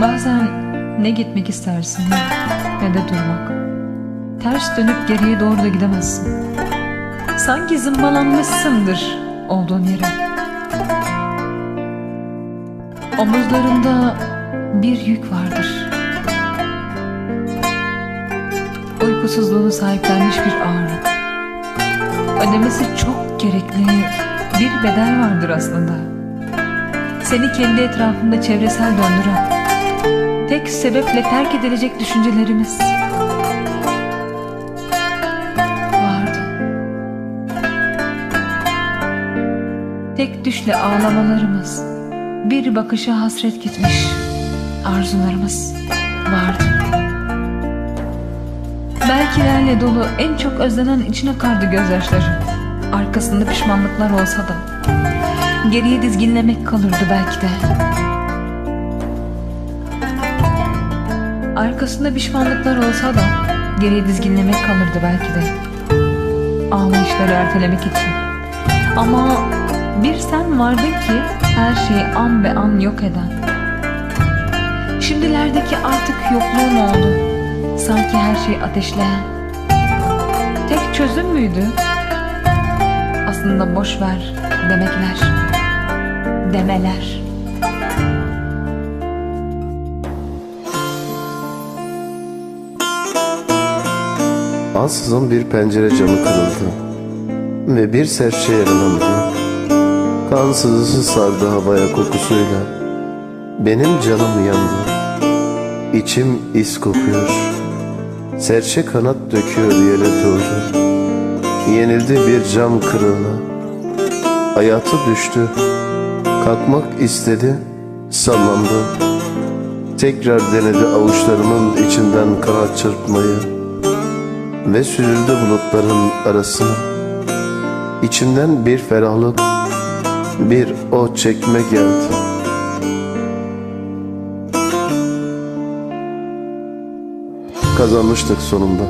Bazen ne gitmek istersin ne de durmak. Ters dönüp geriye doğru da gidemezsin. Sanki zımbalanmışsındır olduğun yere. Omuzlarında bir yük vardır. Uykusuzluğunu sahiplenmiş bir ağırlık. Ödemesi çok gerekli bir bedel vardır aslında. Seni kendi etrafında çevresel döndüren, tek sebeple terk edilecek düşüncelerimiz vardı. Tek düşle ağlamalarımız, bir bakışa hasret gitmiş arzularımız vardı. Belkilerle dolu en çok özlenen içine kardı gözyaşları. Arkasında pişmanlıklar olsa da geriye dizginlemek kalırdı belki de. Arkasında pişmanlıklar olsa da geriye dizginlemek kalırdı belki de. Ağlayışları ertelemek için. Ama bir sen vardın ki her şeyi an be an yok eden. Şimdilerdeki artık yokluğun oldu. Sanki her şey ateşleyen. Tek çözüm müydü? Aslında boş ver demekler. Demeler. Ansızın bir pencere camı kırıldı ve bir serçe yaralandı. Kan sızısı sardı havaya kokusuyla. Benim canım yandı. İçim is kokuyor. Serçe kanat döküyor yere doğru. Yenildi bir cam kırığına. Hayatı düştü. Kalkmak istedi, sallandı. Tekrar denedi avuçlarımın içinden kanat çırpmayı ve süzüldü bulutların arasına. İçimden bir ferahlık, bir o çekme geldi. Kazanmıştık sonunda.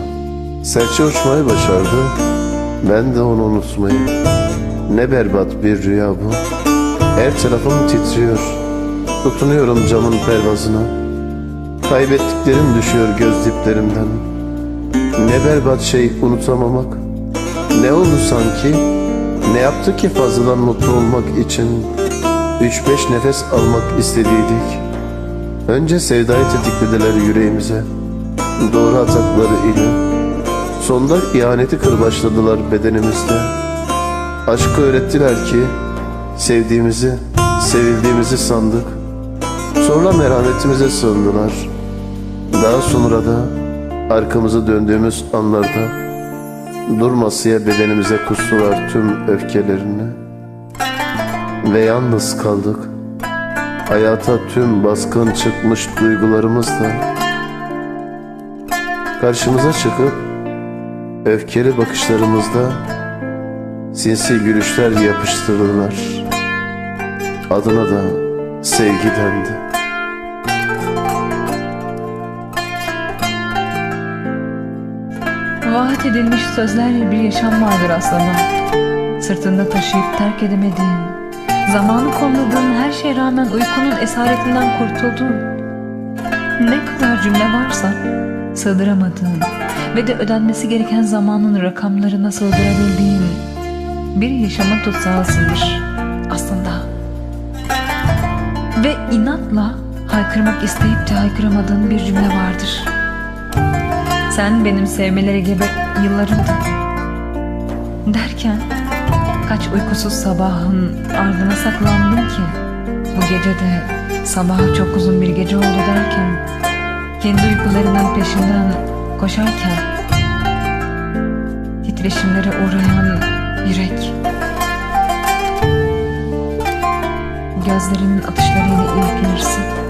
Serçe uçmayı başardı. Ben de onu unutmayı. Ne berbat bir rüya bu. Her tarafım titriyor. Tutunuyorum camın pervazına. Kaybettiklerim düşüyor göz diplerimden. Ne berbat şey unutamamak. Ne oldu sanki? Ne yaptı ki fazladan mutlu olmak için? Üç beş nefes almak istediydik. Önce sevdayı tetiklediler yüreğimize. Doğru atakları ile. Sonda ihaneti kırbaçladılar bedenimizde. Aşkı öğrettiler ki sevdiğimizi, sevildiğimizi sandık. Sonra merhametimize sığındılar. Daha sonra da arkamızı döndüğümüz anlarda durmasıya bedenimize kustular tüm öfkelerini. Ve yalnız kaldık. Hayata tüm baskın çıkmış duygularımızla karşımıza çıkıp öfkeli bakışlarımızda sinsi gülüşler yapıştırdılar. Adına da sevgi dendi. Vaat edilmiş sözlerle bir yaşam vardır aslında. Sırtında taşıyıp terk edemediğin, zamanı kolladığın her şeye rağmen uykunun esaretinden kurtulduğun, ne kadar cümle varsa sığdıramadığın ve de ödenmesi gereken zamanın rakamlarına sığdırabildiğin bir yaşama tutsağısındır aslında. Ve inatla haykırmak isteyip de haykıramadığın bir cümle vardır. Sen benim sevmelere gebe yıllarımdı. Derken kaç uykusuz sabahın ardına saklandım ki bu gece de sabaha çok uzun bir gece oldu derken kendi uykularının peşinden koşarken titreşimlere uğrayan yürek gözlerinin atışlarıyla ilgilenirsin.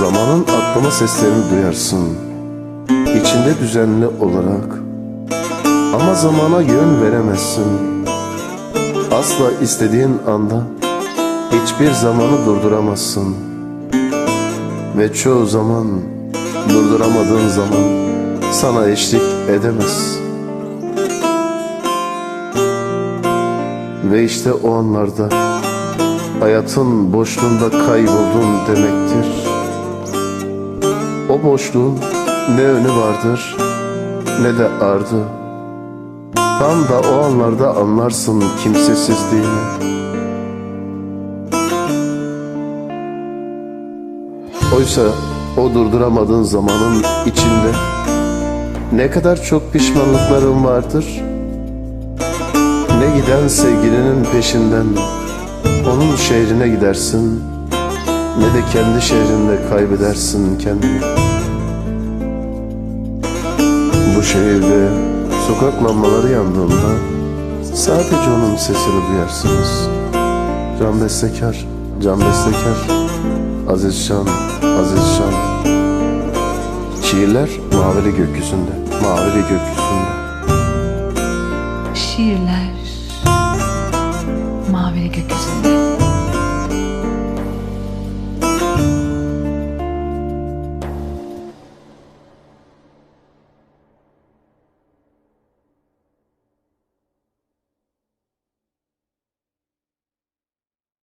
Zamanın atlama seslerini duyarsın içinde düzenli olarak Ama zamana yön veremezsin Asla istediğin anda Hiçbir zamanı durduramazsın Ve çoğu zaman Durduramadığın zaman sana eşlik edemez. Ve işte o anlarda hayatın boşluğunda kayboldun demektir. O boşluğun ne önü vardır ne de ardı. Tam da o anlarda anlarsın kimsesizliğini. Oysa o durduramadığın zamanın içinde ne kadar çok pişmanlıkların vardır. Ne giden sevgilinin peşinden onun şehrine gidersin ne de kendi şehrinde kaybedersin kendini. Bu şehirde sokak lambaları yandığında Sadece onun sesini duyarsınız. Can bestekar, can bestekar. Aziz Şan, Aziz Şan. Şiirler mavili gökyüzünde, mavili gökyüzünde. Şiirler mavili gökyüzünde.